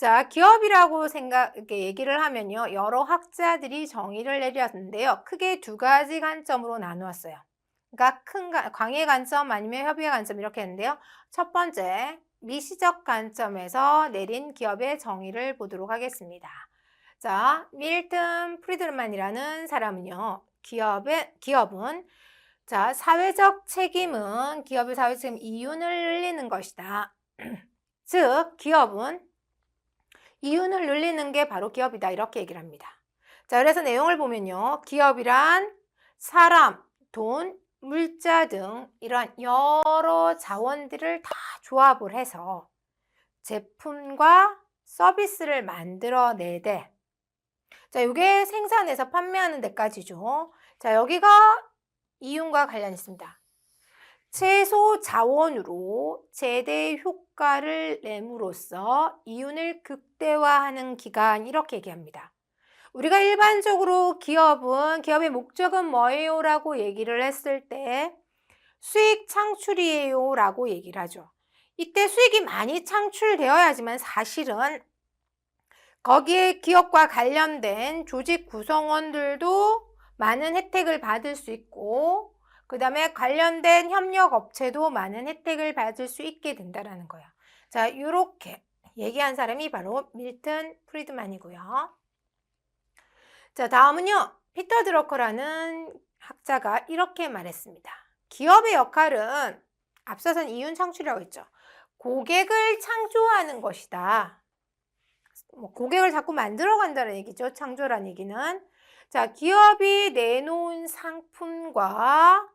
자, 기업이라고 생각, 이렇게 얘기를 하면요. 여러 학자들이 정의를 내렸는데요. 크게 두 가지 관점으로 나누었어요. 그러니까 큰 가- 광의 관점 아니면 협의의 관점 이렇게 했는데요. 첫 번째, 미시적 관점에서 내린 기업의 정의를 보도록 하겠습니다. 자, 밀튼 프리드만이라는 사람은요. 기업의, 기업은 자, 사회적 책임은 기업의 사회적 책임 이윤을 늘리는 것이다. 즉, 기업은 이윤을 늘리는 게 바로 기업이다. 이렇게 얘기를 합니다. 자, 그래서 내용을 보면요. 기업이란 사람, 돈, 물자 등 이런 여러 자원들을 다 조합을 해서 제품과 서비스를 만들어내되 자, 이게 생산해서 판매하는 데까지죠. 자, 여기가 이윤과 관련 있습니다. 최소 자원으로 최대 효과를 내므로써 이윤을 극대화하는 기간 이렇게 얘기합니다. 우리가 일반적으로 기업은 기업의 목적은 뭐예요? 라고 얘기를 했을 때 수익 창출이에요 라고 얘기를 하죠. 이때 수익이 많이 창출되어야지만 사실은 거기에 기업과 관련된 조직 구성원들도 많은 혜택을 받을 수 있고 그 다음에 관련된 협력 업체도 많은 혜택을 받을 수 있게 된다라는 거예요. 자, 이렇게 얘기한 사람이 바로 밀튼 프리드만이고요. 자, 다음은요. 피터 드러커라는 학자가 이렇게 말했습니다. 기업의 역할은 앞서선 이윤 창출이라고 했죠. 고객을 창조하는 것이다. 뭐 고객을 자꾸 만들어 간다는 얘기죠. 창조란 얘기는. 자, 기업이 내놓은 상품과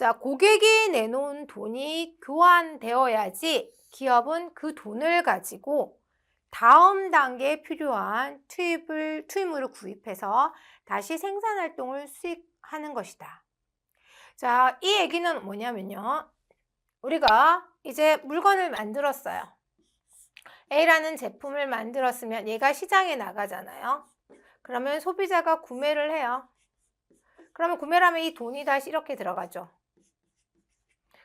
자, 고객이 내놓은 돈이 교환되어야지 기업은 그 돈을 가지고 다음 단계에 필요한 투입을, 투입물을 구입해서 다시 생산 활동을 수익하는 것이다. 자, 이 얘기는 뭐냐면요. 우리가 이제 물건을 만들었어요. A라는 제품을 만들었으면 얘가 시장에 나가잖아요. 그러면 소비자가 구매를 해요. 그러면 구매를 하면 이 돈이 다시 이렇게 들어가죠.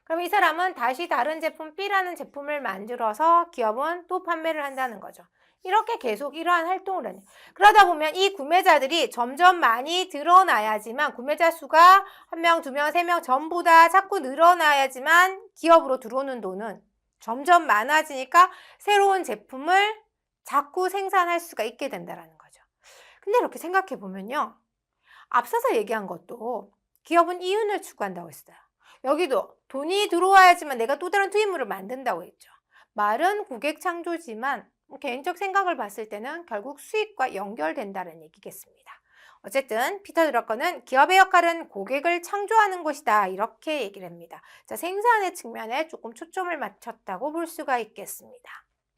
그럼 이 사람은 다시 다른 제품 B라는 제품을 만들어서 기업은 또 판매를 한다는 거죠. 이렇게 계속 이러한 활동을 하는. 그러다 보면 이 구매자들이 점점 많이 드러나야지만 구매자 수가 한 명, 두 명, 세 명 전부 다 자꾸 늘어나야지만 기업으로 들어오는 돈은 점점 많아지니까 새로운 제품을 자꾸 생산할 수가 있게 된다는 거죠. 근데 이렇게 생각해 보면요. 앞서서 얘기한 것도 기업은 이윤을 추구한다고 했어요. 여기도 돈이 들어와야지만 내가 또 다른 투입물을 만든다고 했죠. 말은 고객 창조지만 뭐 개인적 생각을 봤을 때는 결국 수익과 연결된다는 얘기겠습니다. 어쨌든 피터 드러커는 기업의 역할은 고객을 창조하는 것이다 이렇게 얘기를 합니다. 자, 생산의 측면에 조금 초점을 맞췄다고 볼 수가 있겠습니다.